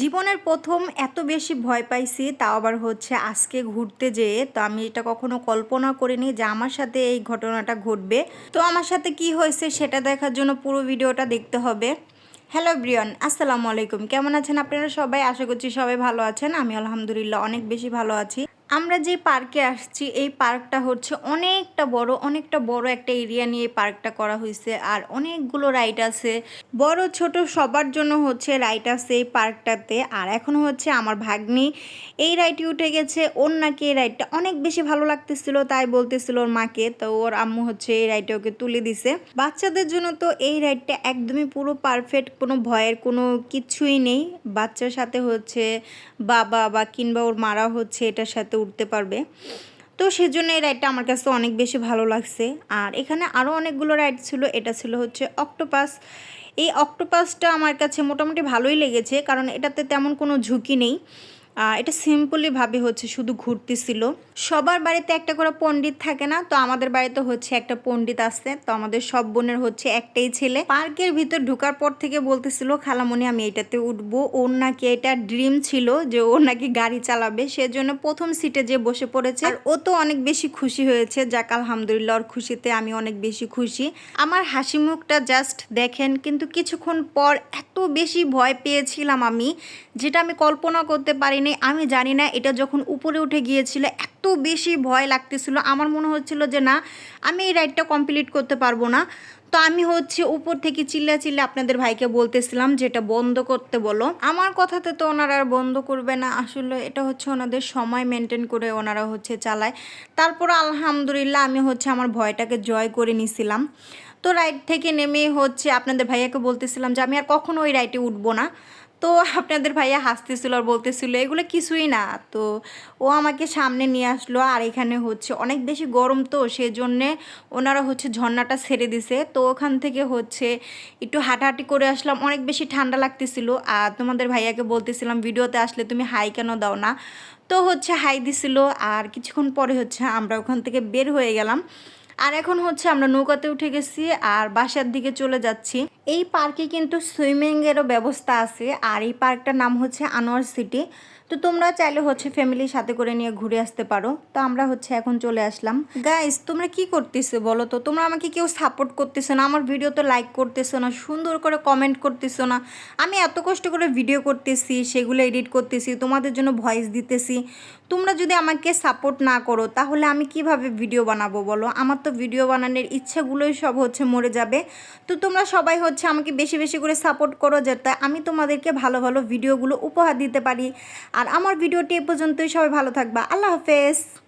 জীবনের প্রথম এত বেশি ভয় পাইছি, তাও আবার হচ্ছে আজকে ঘুরতে যেয়ে। তো আমি এটা কখনো কল্পনা করিনি যে আমার সাথে এই ঘটনাটা ঘটবে। তো আমার সাথে কি হয়েছে সেটা দেখার জন্য পুরো ভিডিওটা দেখতে হবে। হ্যালো ব্রিয়ন আসসালামু আলাইকুম। কেমন আছেন আপনারা সবাই? আশা করছি সবাই ভালো আছেন। আমি আলহামদুলিল্লাহ অনেক বেশি ভালো আছি। আমরা যে পার্কে আসছি, এই পার্কটা হচ্ছে অনেকটা বড় অনেকটা বড় একটা এরিয়া নিয়ে পার্কটা করা হয়েছে আর অনেকগুলো রাইড আছে। বড়, ছোট সবার জন্য হচ্ছে রাইড আছে এই পার্কটাতে। আর এখন হচ্ছে আমার ভাগ্নি এই রাইডে উঠে গেছে। ওর নাকি এই রাইডটা অনেক বেশি ভালো লাগতেছিল, তাই বলতেছিল ওর মাকে। তো ওর আম্মু হচ্ছে এই রাইডটা ওকে তুলে দিছে। বাচ্চাদের জন্য তো এই রাইডটা একদমই পুরো পারফেক্ট কোনো ভয়ের কোনো কিছুই নেই। বাচ্চার সাথে হচ্ছে বাবা বা কিংবা ওর মারা হচ্ছে এটার সাথে উঠতে পারবে। তো সেজন্য এই রাইডটা আমার কাছে অনেক বেশি ভালো লাগছে। আর এখানে আরও অনেকগুলো রাইড ছিল, এটা ছিল হচ্ছে অক্টোপাস এই অক্টোপাসটা আমার কাছে মোটামুটি ভালোই লেগেছে, কারণ এটাতে তেমন কোনো ঝুঁকি নেই। এটা সিম্পলি ভাবে হচ্ছে, শুধু ঘুরতেছিল সবার বাড়িতে একটা করে পণ্ডিত থাকে না, তো আমাদের বাড়িতে হচ্ছে একটা পণ্ডিত আছে, তো আমাদের সব বোনের হচ্ছে একটাই ছেলে। পার্কের ভিতর ঢোকার পর থেকে বলতেছিল খালামণি আমি এটাতে উঠবো। ওর নাকি এটা ড্রিম ছিল যে ও নাকি গাড়ি চালাবে, সেজন্য প্রথম সিটে যে বসে পড়েছে। আর ও তো অনেক বেশি খুশি হয়েছে, যাক, আলহামদুলিল্লাহ, ওর খুশিতে আমি অনেক বেশি খুশি। আমার হাসি মুখটা জাস্ট দেখেন, কিন্তু কিছুক্ষণ পর এত বেশি ভয় পেয়েছিলাম আমি, যেটা আমি কল্পনা করতে পারিনি আমি জানি না, এটা যখন উপরে উঠে গিয়েছিল, এত বেশি ভয় লাগতেছিল। আমার মনে হচ্ছিল যে, না, আমি এই রাইডটা কমপ্লিট করতে পারব না। তো আমি হচ্ছে উপর থেকে চিল্লা চিল্লা আপনাদের ভাইকে বলতেছিলাম যে, এটা বন্ধ করতে বলো। আমার কথাতে তো ওনারা আর বন্ধ করবে না। আসলে এটা হচ্ছে ওনাদের সময় মেনটেন করে ওনারা হচ্ছে চালায়। তারপর আলহামদুলিল্লাহ আমি হচ্ছে আমার ভয়টাকে জয় করে নিছিলাম। তো রাইড থেকে নেমে হচ্ছে আপনাদের ভাইয়াকে বলতেছিলাম যে, আমি আর কখনো ওই রাইডে উঠবো না। তো আপনাদের ভাইয়া হাসতেছিল আর বলতেছিল, এগুলো কিছুই না। তো ও আমাকে সামনে নিয়ে আসলো আর এখানে হচ্ছে অনেক বেশি গরম তো, সেজন্যে ওনারা হচ্ছে ঝর্ণাটা ছেড়ে দিছে। তো ওখান থেকে হচ্ছে একটু হাঁটাহাঁটি করে আসলাম, অনেক বেশি ঠান্ডা লাগতেছিল। আর তোমাদের ভাইয়াকে বলতেছিলাম, ভিডিওতে আসলে তুমি হাই কেন দাও না? তো হচ্ছে হাই দিছিল আর কিছুক্ষণ পরে হচ্ছে আমরা ওখান থেকে বের হয়ে গেলাম। আর এখন হচ্ছে আমরা নৌকাতে উঠে গেছি আর বাসার দিকে চলে যাচ্ছি। এই পার্কে কিন্তু সুইমিংয়েরও ব্যবস্থা আছে আর এই পার্কটার নাম হচ্ছে আনোয়ার সিটি। তো তোমরা চাইলে হচ্ছে ফ্যামিলির সাথে করে নিয়ে ঘুরে আসতে পারো। তো আমরা হচ্ছে এখন চলে আসলাম। গাইস তোমরা কি করতেছো বলো তো? তোমরা আমাকে কেউ সাপোর্ট করতেছো না? আমার ভিডিও তো লাইক করতেছো না, সুন্দর করে কমেন্ট করতেছো না? আমি এত কষ্ট করে ভিডিও করতেছি, সেগুলো এডিট করতেছি, তোমাদের জন্য ভয়েস দিতেছি। তোমরা যদি আমাকে সাপোর্ট না করো, তাহলে আমি কীভাবে ভিডিও বানাবো বলো? আমার তো ভিডিও বানানোর ইচ্ছাগুলোই সব হচ্ছে মরে যাবে। তো তোমরা সবাই হচ্ছে আমাকে বেশি বেশি করে সাপোর্ট করো যাতে আমি তোমাদেরকে ভালো ভালো ভিডিওগুলো উপহার দিতে পারি। আর আমার ভিডিওটি এ পর্যন্তই সবাই ভালো থাকবা। আল্লাহ হাফেজ।